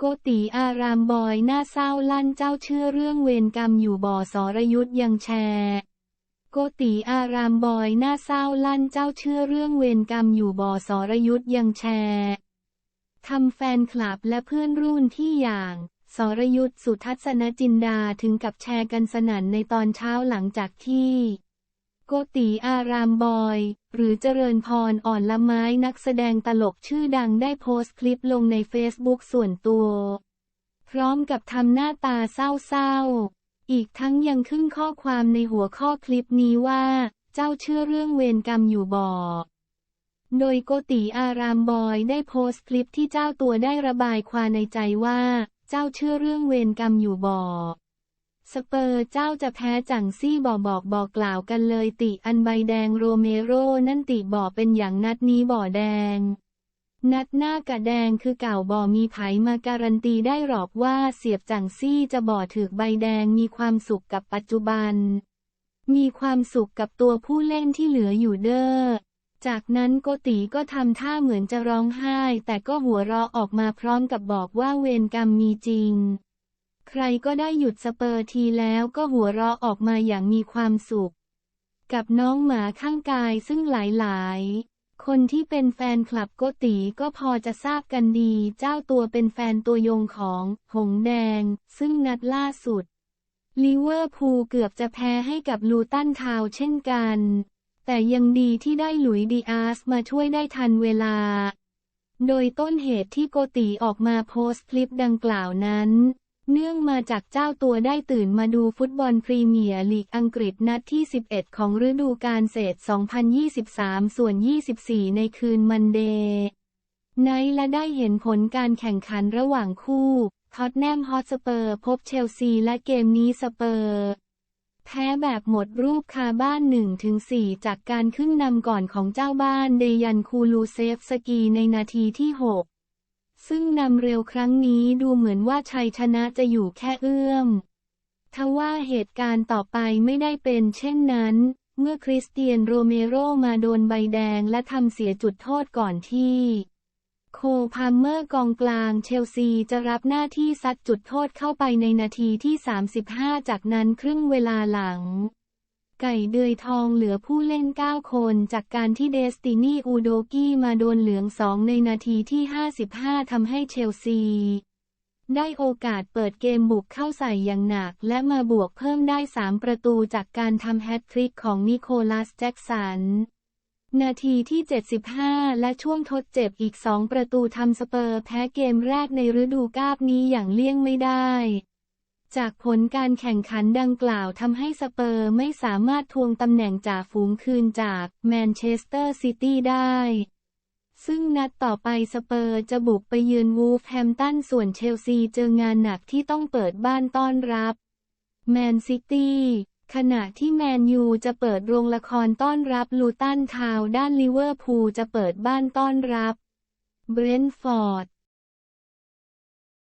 โกติอารามบอยหน้าเศร้าลั่นเจ้าเชื่อเรื่องเวรกรรมอยู่บ่อสรยุทธยังแชร์โกติอารามบอยหน้าเศร้าลั่นเจ้าเชื่อเรื่องเวรกรรมอยู่บ่อสรยุทธยังแชร์ทำแฟนคลับและเพื่อนรุ่นที่อย่างสรยุทธสุทัศนจินดาถึงกับแชร์กันสนั่นในตอนเช้าหลังจากที่ โกติอารามบอย หรือเจริญพรอ่อนละไม้นักแสดงตลกชื่อดังได้โพสต์คลิปลงในเฟซบุ๊กส่วนตัว พร้อมกับทำหน้าตาเศร้าๆ อีกทั้งยังขึ้นข้อความในหัวข้อคลิปนี้ว่า เจ้าเชื่อเรื่องเวรกรรมอยู่บ่อโดยโกติอารามบอยได้โพสต์คลิปที่เจ้าตัวได้ระบายความในใจว่า เจ้าเชื่อเรื่องเวรกรรมอยู่บ่อ สเปอร์เจ้าจะแพ้จังซี่บอบอกบอกกล่าวกันเลยติอันใบแดงโรเมโรนั่นติบอเป็นอย่างนัดนี้บ่อแดง นัดหน้ากะแดงคือเก่าบ่อมีไผมาการันตีได้หรอกว่าเสียบจังซี่จะบ่อถือใบแดงมีความสุขกับปัจจุบัน มีความสุขกับตัวผู้เล่นที่เหลืออยู่เด้อจากนั้นโกติก็ทำท่าเหมือนจะร้องไห้ แต่ก็หัวเราะออกมาพร้อมกับบอกว่าเวรกรรมมีจริง ใครก็ได้หยุดสเปอร์ทีแล้วก็หัวเราะออกมาอย่างมีความสุข กับน้องหมาข้างกายซึ่งหลายๆ คนที่เป็นแฟนคลับโกติก็พอจะทราบกันดี เจ้าตัวเป็นแฟนตัวยงของหงแดง ซึ่งนัดล่าสุด ลิเวอร์พูลเกือบจะแพ้ให้กับลูตันทาวเช่นกัน แต่ยังดีที่ได้หลุยดีอาสมาช่วยได้ทันเวลา โดยต้นเหตุที่โกติออกมาโพสต์คลิปดังกล่าวนั้น เนื่องมาจากเจ้าตัวได้ตื่นมาดูฟุตบอลพรีเมียร์ลีกอังกฤษนัดที่ 11 ของฤดูกาลเศษ 2023 ส่วน 24 ในคืนมันเดย์ไนท์และได้เห็นผลการแข่งขันระหว่างคู่ท็อตแนมฮอตสเปอร์พบเชลซีและเกมนี้สเปอร์แพ้แบบหมดรูปคาบ้าน 1-4 จากการขึ้นนำก่อนของเจ้าบ้านเดยันคูลูเซฟสกีในนาทีที่ 6 ซึ่งนำเร็วครั้งนี้ดูเหมือนว่าชัยชนะจะอยู่แค่เอื้อม ทว่าเหตุการณ์ต่อไปไม่ได้เป็นเช่นนั้น เมื่อคริสเตียนโรเมโรมาโดนใบแดงและทำเสียจุดโทษก่อนที่ โคพาเมอร์กองกลางเชลซีจะรับหน้าที่ซัดจุดโทษเข้าไปในนาทีที่ 35 จากนั้นครึ่งเวลาหลัง ไก่เดือยทองเหลือผู้เล่น 9 คนจากการที่เดสตินีอูโดกี้มาโดนเหลืองสองในนาทีที่ 55 ทำให้เชลซี ได้โอกาสเปิดเกมบุกเข้าใส่อย่างหนัก และมาบวกเพิ่มได้ 3 ประตูจากการทำแฮตทริกของนิโคลัสแจ็กสัน นาทีที่ 75 และช่วงทดเจ็บอีก 2 ประตูทำสเปอร์แพ้เกมแรกในฤดูกาลนี้อย่างเลี่ยงไม่ได้ จากผลการแข่งขันดังกล่าวทำให้สเปอร์ไม่สามารถทวงตำแหน่งจ่าฝูงคืนจากแมนเชสเตอร์ซิตี้ได้ ซึ่งนัดต่อไปสเปอร์จะบุกไปเยือนวูฟแฮมตันส่วนเชลซีเจองานหนักที่ต้องเปิดบ้านต้อนรับแมนซิตี้ขณะที่แมนยูจะเปิดโรงละครต้อนรับลูตันทาวน์ด้านลิเวอร์พูลจะเปิดบ้านต้อนรับเบรนท์ฟอร์ด